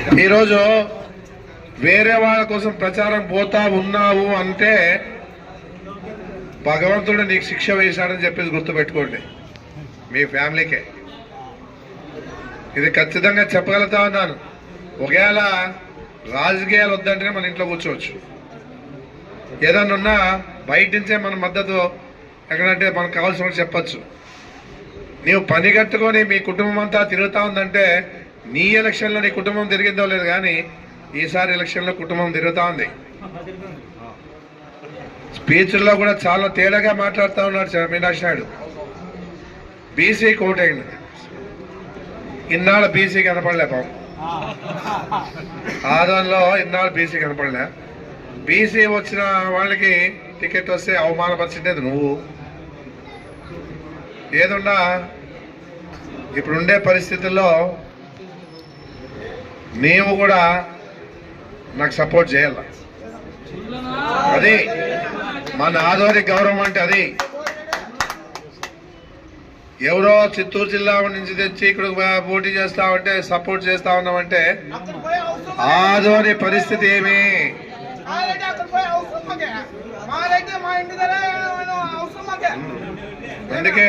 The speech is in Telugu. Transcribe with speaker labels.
Speaker 1: ఈరోజు వేరే వాళ్ళ కోసం ప్రచారం పోతా ఉన్నావు అంటే భగవంతుడు నీకు శిక్ష వేశాడని చెప్పేసి గుర్తుపెట్టుకోండి. మీ ఫ్యామిలీకే. ఇది ఖచ్చితంగా చెప్పగలుగుతా ఉన్నాను. ఒకవేళ రాజకీయాలు వద్దంటేనే మన ఇంట్లో కూర్చోవచ్చు. ఏదన్నా ఉన్నా బయట నుంచే మన మద్దతు ఎక్కడంటే మనకు కావాల్సిన చెప్పచ్చు. నీవు పని కట్టుకొని మీ కుటుంబం అంతా తిరుగుతా ఉందంటే నీ ఎలక్షన్లో నీ కుటుంబం తిరిగిందో లేదు కానీ ఈసారి ఎలక్షన్లో కుటుంబం తిరుగుతా ఉంది. స్పీచ్లో కూడా చాలా తేడాగా మాట్లాడుతూ ఉన్నాడు చ- మీనాక్షి నాయుడు. బీసీ కోటైంది. ఇన్నాళ్ళు బీసీ కనపడలే పాపం. ఆదంలో ఇన్నాళ్ళు బీసీ కనపడలే. బీసీ వచ్చిన వాళ్ళకి టికెట్ వస్తే అవమానపరిచిండేది నువ్వు. ఏదున్నా ఇప్పుడుండే పరిస్థితుల్లో నీవు కూడా నాకు సపోర్ట్ చేయాల. అది మన ఆదోని గౌరవం అంటే అది. ఎవరో చిత్తూరు జిల్లా నుంచి తెచ్చి ఇక్కడ పోటీ చేస్తా ఉంటే సపోర్ట్ చేస్తా ఉన్నామంటే ఆదోని పరిస్థితి ఏమి? అందుకే